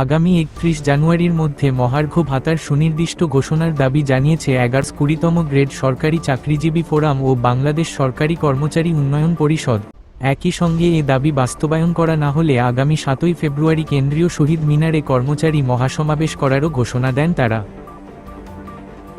আগামী একত্রিশ জানুয়ারির মধ্যে মহার্ঘ ভাতার সুনির্দিষ্ট ঘোষণার দাবি জানিয়েছে এগারস কুড়িতম গ্রেড সরকারি চাকরিজীবী ফোরাম ও বাংলাদেশ সরকারি কর্মচারী উন্নয়ন পরিষদ। একই সঙ্গে এ দাবি বাস্তবায়ন করা না হলে আগামী সাতই ফেব্রুয়ারি কেন্দ্রীয় শহীদ মিনারে কর্মচারী মহাসমাবেশ করারও ঘোষণা দেন তারা।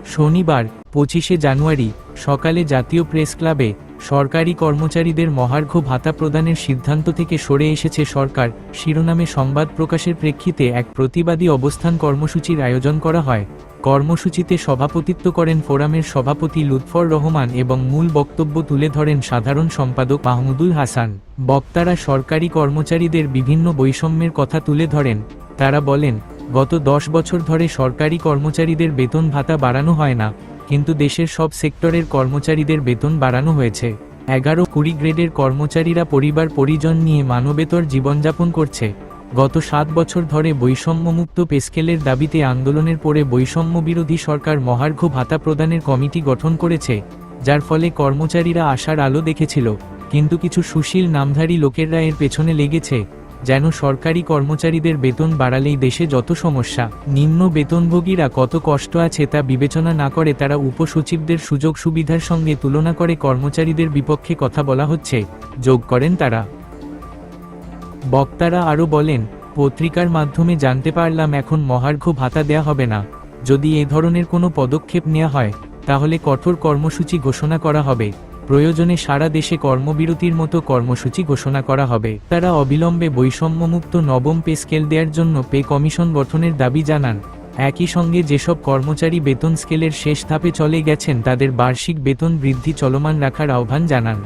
শনিবার, পঁচিশে জানুয়ারি, সকালে জাতীয় প্রেস ক্লাবে সরকারি কর্মচারীদের মহার্ঘ ভাতা প্রদানের সিদ্ধান্ত থেকে সরে এসেছে সরকার। শিরোনামে সংবাদ প্রকাশের প্রেক্ষিতে এক প্রতিবাদী অবস্থান কর্মসূচির আয়োজন করা হয়। কর্মসূচিতে সভাপতিত্ব করেন ফোরামের সভাপতি লুৎফর রহমান এবং মূল বক্তব্য তুলে ধরেন সাধারণ সম্পাদক মাহমুদুল হাসান। বক্তারা সরকারি কর্মচারীদের বিভিন্ন বৈষম্যের কথা তুলে ধরেন। তারা বলেন গত দশ বছর ধরে সরকারি কর্মচারীদের বেতন ভাতা বাড়ানো হয় না, কিন্তু দেশের সব সেক্টরের কর্মচারীদের বেতন বাড়ানো হয়েছে। এগারো কুড়ি গ্রেডের কর্মচারীরা পরিবার পরিজন নিয়ে মানবেতর জীবনযাপন করছে। গত সাত বছর ধরে বৈষম্যমুক্ত পেস্কেলের দাবিতে আন্দোলনের পরে বৈষম্য বিরোধী সরকার মহার্ঘ ভাতা প্রদানের কমিটি গঠন করেছে, যার ফলে কর্মচারীরা আশার আলো দেখেছিল, কিন্তু কিছু সুশীল নামধারী লোকেরা এর পেছনে লেগেছে। যেন সরকারি কর্মচারীদের বেতন বাড়ালেই দেশে যত সমস্যা, নিম্ন বেতনভোগীরা কত কষ্ট আছে তা বিবেচনা না করে তারা উপসচিবদের সুযোগ সুবিধার সঙ্গে তুলনা করে কর্মচারীদের বিপক্ষে কথা বলা হচ্ছে, যোগ করেন তারা। বক্তারা আরও বলেন, পত্রিকার মাধ্যমে জানতে পারলাম এখন মহার্ঘ ভাতা দেয়া হবে না, যদি এ ধরনের কোনো পদক্ষেপ নেওয়া হয়, তাহলে কঠোর কর্মসূচি ঘোষণা করা হবে। প্রয়োজনে সারা দেশে কর্মবিরতির মতো কর্মসূচি ঘোষণা করা হবে। তারা অবিলম্বে বৈষম্যমুক্ত নবম পে স্কেল দেওয়ার জন্য পে কমিশন গঠনের দাবি জানান। একই সঙ্গে যেসব কর্মচারী বেতন স্কেলের শেষ ধাপে চলে গেছেন তাদের বার্ষিক বেতন বৃদ্ধি চলমান রাখার আহ্বান জানান।